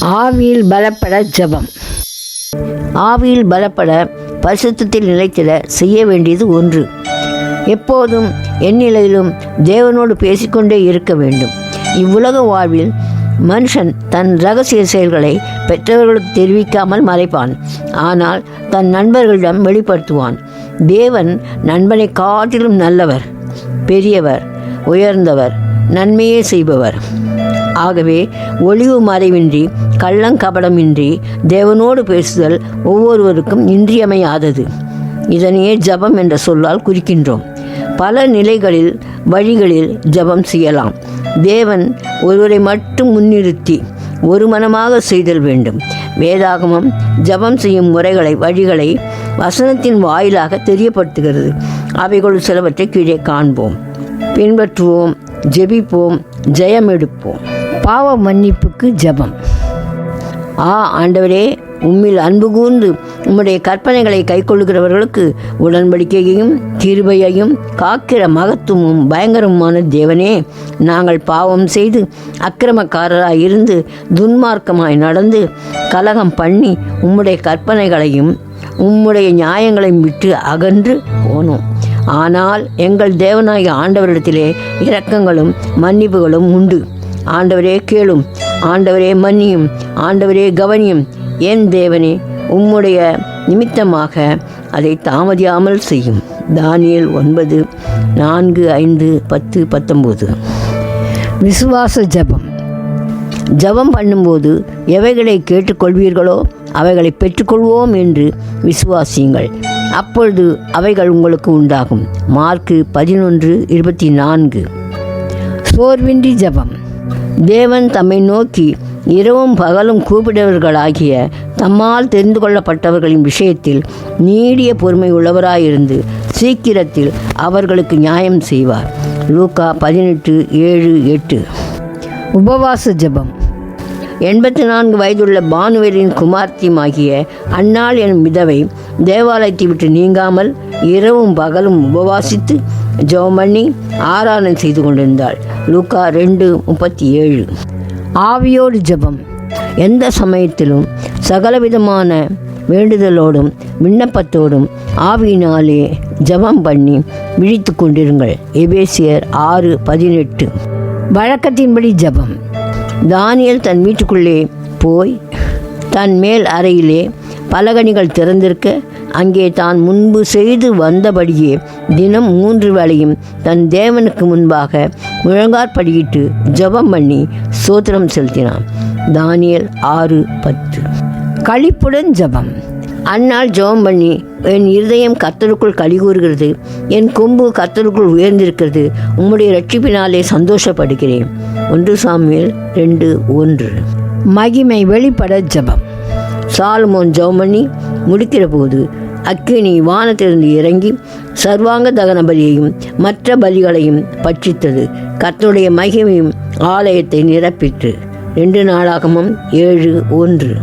ஆவியில் பலப்பட ஜபம். ஆவியில் பலப்பட பரிசுத்தத்தில் நிலைத்திட செய்ய வேண்டியது ஒன்று. எப்போதும் எந்நிலையிலும் தேவனோடு பேசிக்கொண்டே இருக்க வேண்டும். இவ்வுலக வாழ்வில் மனுஷன் தன் ரகசிய செயல்களை பெற்றவர்களுக்கு தெரிவிக்காமல் மறைப்பான். ஆனால் தன் நண்பர்களிடம் வெளிப்படுத்துவான். தேவன் நண்பனை காட்டிலும் நல்லவர் பெரியவர் உயர்ந்தவர் நன்மையே செய்பவர். ஆகவே ஒளிவு மறைவின்றி கள்ளங்கபடமின்றி தேவனோடு பேசுதல் ஒவ்வொருவருக்கும் இன்றியமையாதது. இதனையே ஜபம் என்ற சொல்லால் குறிக்கின்றோம். பல நிலைகளில் வழிகளில் ஜபம் செய்யலாம். தேவன் ஒருவரை மட்டும் முன்னிறுத்தி ஒரு மனமாக செய்தல் வேண்டும். வேதாகமம் ஜபம் செய்யும் முறைகளை வழிகளை வசனத்தின் வாயிலாக தெரியப்படுத்துகிறது. அவைகள் சிலவற்றை கீழே காண்போம். பின்பற்றுவோம் ஜெபிப்போம் ஜெயம் எடுப்போம் பாவ மன்னிப்புக்கு ஜெபம். ஆ ஆண்டவரே உம்மில் அன்பு கூர்ந்து உம்முடைய கற்பனைகளை கைக்கொள்ளுகிறவர்களுக்கு உடன்படிக்கையையும் கிருபையையும் காக்கிற மகத்துவமும் பயங்கரமான தேவனே நாங்கள் பாவம் செய்து அக்கிரமக்காரராக இருந்து துன்மார்க்கமாய் நடந்து கலகம் பண்ணி உம்முடைய கற்பனைகளையும் உம்முடைய நியாயங்களையும் விட்டு அகன்று போனோம். ஆனால் எங்கள் தேவனாகிய ஆண்டவரிடத்திலே இரக்கங்களும் மன்னிப்புகளும் உண்டு. ஆண்டவரே கேளும் ஆண்டவரே மன்னியும் ஆண்டவரே கவனியும். என் தேவனே உம்முடைய நிமித்தமாக அதை தாமதியாமல் செய்யும். தானியல் ஒன்பது நான்கு ஐந்து பத்து பத்தொம்போது விசுவாச ஜெபம். ஜெபம் பண்ணும்போது எவைகளை கேட்டுக்கொள்வீர்களோ அவைகளை பெற்றுக்கொள்வோம் என்று விசுவாசியுங்கள். அப்பொழுது அவைகள் உங்களுக்கு உண்டாகும். மார்க்கு பதினொன்று இருபத்தி நான்கு. சோர்வின்றி ஜெபம். தேவன் தம்மை நோக்கி இரவும் பகலும் கூப்பிடவர்களாகிய தம்மால் தெரிந்து கொள்ளப்பட்டவர்களின் விஷயத்தில் நீடிய பொறுமை உள்ளவராயிருந்து சீக்கிரத்தில் அவர்களுக்கு நியாயம் செய்வார். லூக்கா பதினெட்டு ஏழு எட்டு. உபவாச ஜெபம். எண்பத்தி நான்கு வயதுள்ள பானுவரின் குமார்த்தியுமாகிய அன்னாள் எனும் விதவை தேவாலயத்தை விட்டு நீங்காமல் இரவும் பகலும் உபவாசித்து ஜெபம் பண்ணி ஆராதனை செய்து கொண்டிருந்தாள். லூக்கா ரெண்டு முப்பத்தி ஏழு ஆவியோடு ஜெபம். எந்த சமயத்திலும் சகலவிதமான வேண்டுதலோடும் விண்ணப்பத்தோடும் ஆவியினாலே ஜெபம் பண்ணி விழித்து கொண்டிருங்கள். எபேசியர் ஆறு பதினெட்டு. வழக்கத்தின்படி ஜெபம். தானியல் தன் வீட்டுக்குள்ளே போய் தன் மேல் அறையிலே பலகணிகள் திறந்திருக்க அங்கே தான் முன்பு செய்து வந்தபடியே தினம் மூன்று வேளையும் தன் தேவனுக்கு முன்பாக முழங்காற்படியிட்டு ஜெபம் பண்ணி சோத்திரம் செலுத்தினான். தானியல் ஆறு பத்து. களிப்புடன் ஜெபம். அந்நாள் ஜெபம் பண்ணி என் இருதயம் கத்தருக்குள் கழி கூறுகிறது என் கொம்பு கத்தருக்குள் உயர்ந்திருக்கிறது உம்முடைய ரட்சிப்பினாலே சந்தோஷப்படுகிறேன். ஒன்று சாமியல் ரெண்டு ஒன்று. மகிமை வெளிப்பட ஜெபம். சாலுமோன் ஜவுமணி முடிக்கிற போது அக்கினி வானத்திலிருந்து இறங்கி சர்வாங்க தகன பலியையும் மற்ற பலிகளையும் பட்சித்தது. கத்துடைய மகிமையும் ஆலயத்தை நிரப்பிற்று. ரெண்டு நாளாகமும் ஏழு ஒன்று.